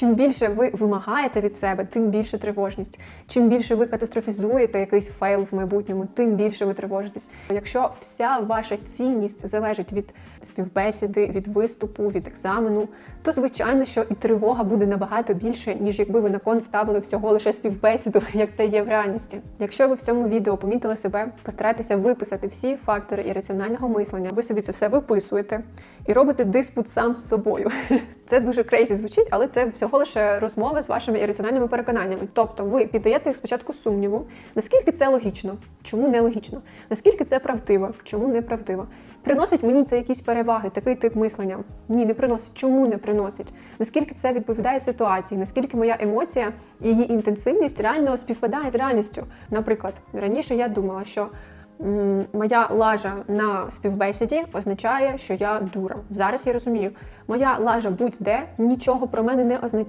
Чим більше ви вимагаєте від себе, тим більше тривожність. Чим більше ви катастрофізуєте якийсь фейл в майбутньому, тим більше ви тривожитесь. Якщо вся ваша цінність залежить від співбесіди, від виступу, від екзамену, то звичайно, що і тривога буде набагато більше, ніж якби ви на кон ставили всього лише співбесіду, як це є в реальності. Якщо ви в цьому відео помітили себе, постарайтеся виписати всі фактори ірраціонального мислення. Ви собі це все виписуєте і робите диспут сам з собою. Це дуже крейзі звучить, але це всього лише розмова з вашими ірраціональними переконаннями. Тобто ви піддаєте їх спочатку сумніву, наскільки це логічно, чому не логічно, наскільки це правдиво, чому не правдиво. Приносить мені це якісь переваги, такий тип мислення? Ні, не приносить. Чому не приносить? Наскільки це відповідає ситуації? Наскільки моя емоція і її інтенсивність реально співпадає з реальністю? Наприклад, раніше я думала, що моя лажа на співбесіді означає, що я дура. Зараз я розумію, моя лажа будь-де нічого про мене не означає.